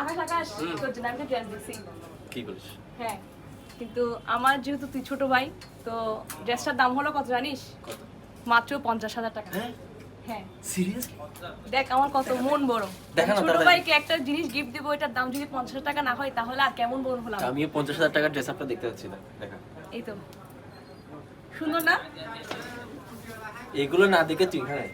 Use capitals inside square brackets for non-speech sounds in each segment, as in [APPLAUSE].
আকাশ আকাশ তোর জন্য আমি ড্রেস দিচ্ছি কি বলিস? হ্যাঁ কিন্তু আমার যেহেতু তুই ছোট ভাই তো ড্রেসটার দাম হলো কত জানিস? মাত্র পঞ্চাশ হাজার টাকা। হ্যাঁ? হ্যাঁ। সিরিয়াস দেখ আমার কত মন বড়। ছোট ভাইকে একটা জিনিস গিফট দেবো এটার দাম যদি পঞ্চাশ টাকা না হয় তাহলে আর কেমন বড় হলাম আমি পঞ্চাশ হাজার টাকার ড্রেস আপটা দেখতে পাচ্ছি দেখা এই তো। সুন্দর না? এগুলো না দেখে তুই হ্যাঁ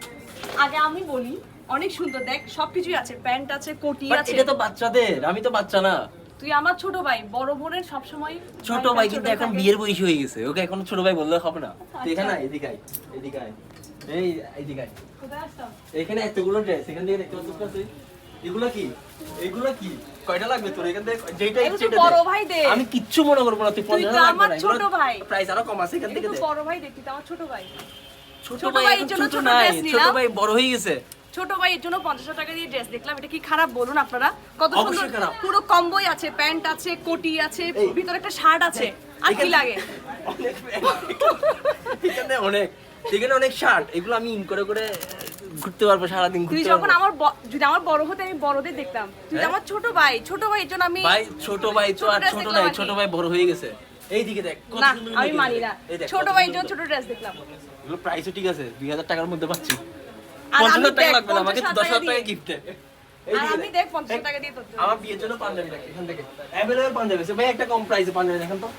আগে আমি বলি অনেক সুন্দর দেখ সবকিছুই আছে প্যান্ট আছে কোটি আছে এটা তো বাচ্চাদের আমি তো বাচ্চা না তুই আমার ছোট ভাই বড় বোনের সবসময় ছোট ভাই কিন্তু এখন বিয়ের বয়স হয়ে গেছে ওকে এখন ছোট ভাই বললে হবে না আচ্ছা। তুই এখানে আয়, এদিকে আয়, এদিকে আয়। এই এদিকে আয়। এখানে এতগুলো ড্রেস এখান থেকে দেখতে পাচ্ছিস তুই? এগুলো কি এগুলো কি কয়টা লাগবে তোর এখান থেকে যেটা বড় ভাই দে। আমি কিচ্ছু মনে করব না তুই আমার ছোট ভাই। প্রাইস আরও কম আছে এখান থেকে দে। বড় ভাই দেখি তো আমার ছোট ভাই ছোট ভাই ছোট ভাই বড় হয়ে গেছে ছোট ভাইয়ের জন্য পঞ্চাশ টাকা দিয়ে ড্রেস দেখলাম। এটা কি খারাপ বলুন আপনারা? কত সুন্দর পুরো কম্বোই আছে প্যান্ট আছে কোটি আছে ভিতরে একটা শার্ট আছে। আর কি লাগে? অনেক এখানে অনেক এখানে অনেক শার্ট এগুলো আমি ইন করে করে ঘুরতে পারব সারাদিন তুই যখন আমার যদি আমার বড় হতে আমি বড়দের দেখতাম। তুই হ্যাঁ? আমার ছোট ভাই ছোট ভাইয়ের জন্য আমি ভাই ছোট ভাই তো আর ছোট নাই ছোট ভাই বড় হয়ে গেছে। এই দিকে দেখ না আমি মানি না। ছোট ভাই জন্য ছোট ড্রেস দেখলাম। এগুলো প্রাইসও ঠিক আছে দুই হাজার টাকার মধ্যে পাচ্ছি। আর আমি দেখ, লাগবে না আমাকে 50,000 হাজার টাকা টাকা গিফট আর আমি দেখ পঞ্চাশ টাকা দিয়ে তোর আমার বিয়ের জন্য পাঞ্জাবি দেখ এখান থেকে। অ্যাভেলেবল পাঞ্জাবি আছে। ভাই একটা কম প্রাইসে পাঞ্জাবি দেখেন তো।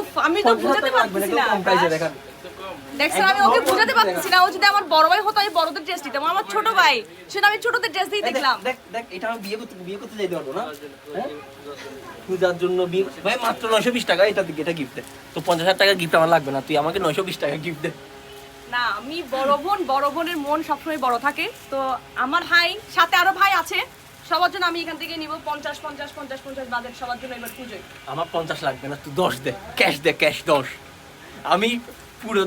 উফ, আমি তো বুঝাতে টাকা লাগবে না, পারতেছি একদম না, কম প্রাইসে আকাশ। দেখছেন আমি ওকে বুঝাতে কিছু না ও যদি আমার বড় ভাই হতো আমি বড়দের ড্রেস দিতাম। আমার ছোট ভাই সেটা আমি ছোটদের ড্রেস দিয়ে দেখলাম। দেখ দেখ এটা আমি বিয়ে করতে বিয়ে করতে যাইতে পারব না। হ্যাঁ? পূজার জন্য বিয়ে ভাই মাত্র নয়শো বিশ টাকা এটা এটা গিফট তো পঞ্চাশ হাজার টাকা গিফট আমার লাগবে না তুই আমাকে নয়শো বিশ টাকা গিফট দে। না আমি বড় বোন বড় বোনের মন সবসময় বড় থাকে। তো আমার ভাই সাথে আরও ভাই আছে। সবার জন্য আমি এখান থেকে নিব পঞ্চাশ পঞ্চাশ পঞ্চাশ পঞ্চাশ বাজেট সবার জন্য এবার পুজোয়। আমার পঞ্চাশ লাগবে না তুই দশ দে ক্যাশ দে ক্যাশ দশ। আমি পুরো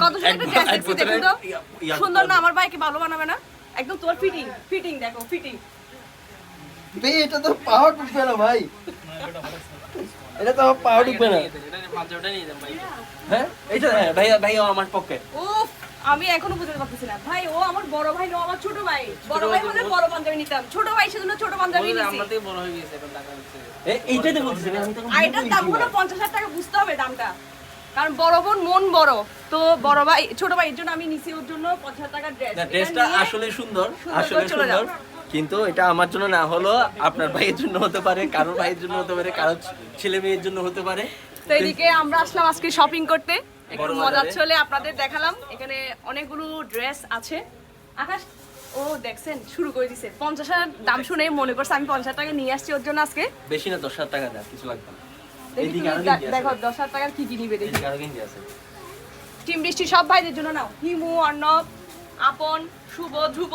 সুন্দর না আমার ভাইকে ভালো বানাবে না। একদম তোর ফিটিং ফিটিং দেখো ফিটিং ভাই এটা তো পাওয়ার ঢুকবে না ভাই। এটা তো পাওয়ার ঢুকবে না। হ্যাঁ হ্যাঁ ভাই ভাই আমার পক্ষে উফ আমি এখনও বুঝতে পারতেছি না। ভাই ও আমার বড় ভাই ও আমার ছোট ভাই। বড় ভাই হলে বড়। পাঞ্জাবি নিতাম। ছোট ভাই সেজন্য ছোট পাঞ্জাবি নিছি। আমাদের বড় হয়ে গেছে এখন টাকা এই- এইটাই তো বলতেছি আমি তো দাম হলো পঞ্চাশ হাজার টাকা বুঝতে হবে দামটা। কারণ বড় বোন মন বড়। তো বড় ভাই ছোট ভাইয়ের জন্য আমি নিছি ওর জন্য পঞ্চাশ হাজার টাকার ড্রেস না ড্রেসটা আসলে সুন্দর আসলে চলে যাও। সুন্দর কিন্তু এটা আমার জন্য না হলো আপনার ভাইয়ের জন্য হতে পারে কারোর ভাইয়ের জন্য হতে পারে কারোর ছেলে মেয়ের জন্য হতে পারে। তো এদিকে আমরা আসলাম আজকে শপিং করতে। একটু বাজারে। চলে আপনাদের দেখালাম। এখানে অনেকগুলো ড্রেস আছে। আকাশ ও দেখছেন শুরু করে দিছে। পঞ্চাশ হাজার দাম শুনে মনে করছে আমি পঞ্চাশ টাকা নিয়ে আসছি ওর জন্য আজকে। বেশি না দশ হাজার টাকা দেয় কিছু লাগবে না। দেখি দশ হাজার টাকার কি কি নিবে দেখি। টিম বৃষ্টি সব ভাইদের জন্য নাও। হিমু অর্ণব আপন শুভ ধ্রুব।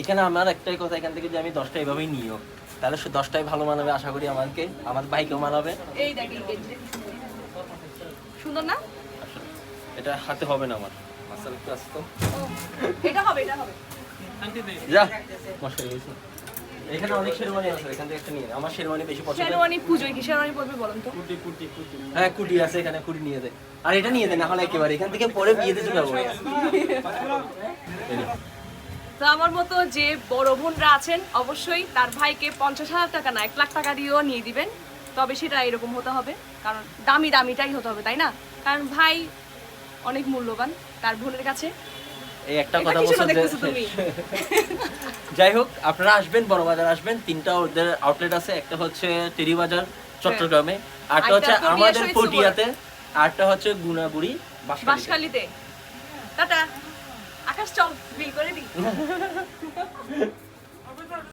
এখানে আমার একটাই কথা এখান থেকে যে আমি দশটা এভাবেই নিও। তাহলে সে দশটাই ভালো মানাবে আশা করি আমাকে আমার ভাইকেও মানাবে। এই দেখ সুন্দর। না? এটা হাতে হবে না আমার। মাসাল একটু আসতো এটা হবে এটা হবে। যা। মশাই হয়েছে এখানে অনেক শেরওয়ানি আছে এখান থেকে একটা নিয়ে আমার শেরওয়ানি বেশি পছন্দ শেরওয়ানি পুজোয় কি শেরওয়ানি পরবে বলুন তো? হ্যাঁ কুটি আছে এখানে কুটি নিয়ে দে। আর এটা নিয়ে না হলে একেবারে। এখান থেকে পরে বিয়েতে চলে যাব। তো আমার মতো যে বড় বোনরা আছেন অবশ্যই তার ভাইকে পঞ্চাশ হাজার টাকা না এক লাখ টাকা দিয়েও নিয়ে দিবেন। তবে সেটা এরকম হতে হবে। কারণ দামি দামিটাই হতে হবে তাই না? কারণ ভাই অনেক মূল্যবান তার বোনের কাছে। এই একটা কথা বলছো যে [LAUGHS] যাই হোক আপনারা আসবেন বড় বাজার আসবেন। তিনটা ওদের আউটলেট আছে একটা হচ্ছে টেরি বাজার চট্টগ্রামে আরটা হচ্ছে আমাদের। পটিয়াতে আরটা হচ্ছে গুনাগুড়ি। বাঁশখালীতে। টাটা। আকাশ চল বিল করে দিই। [LAUGHS]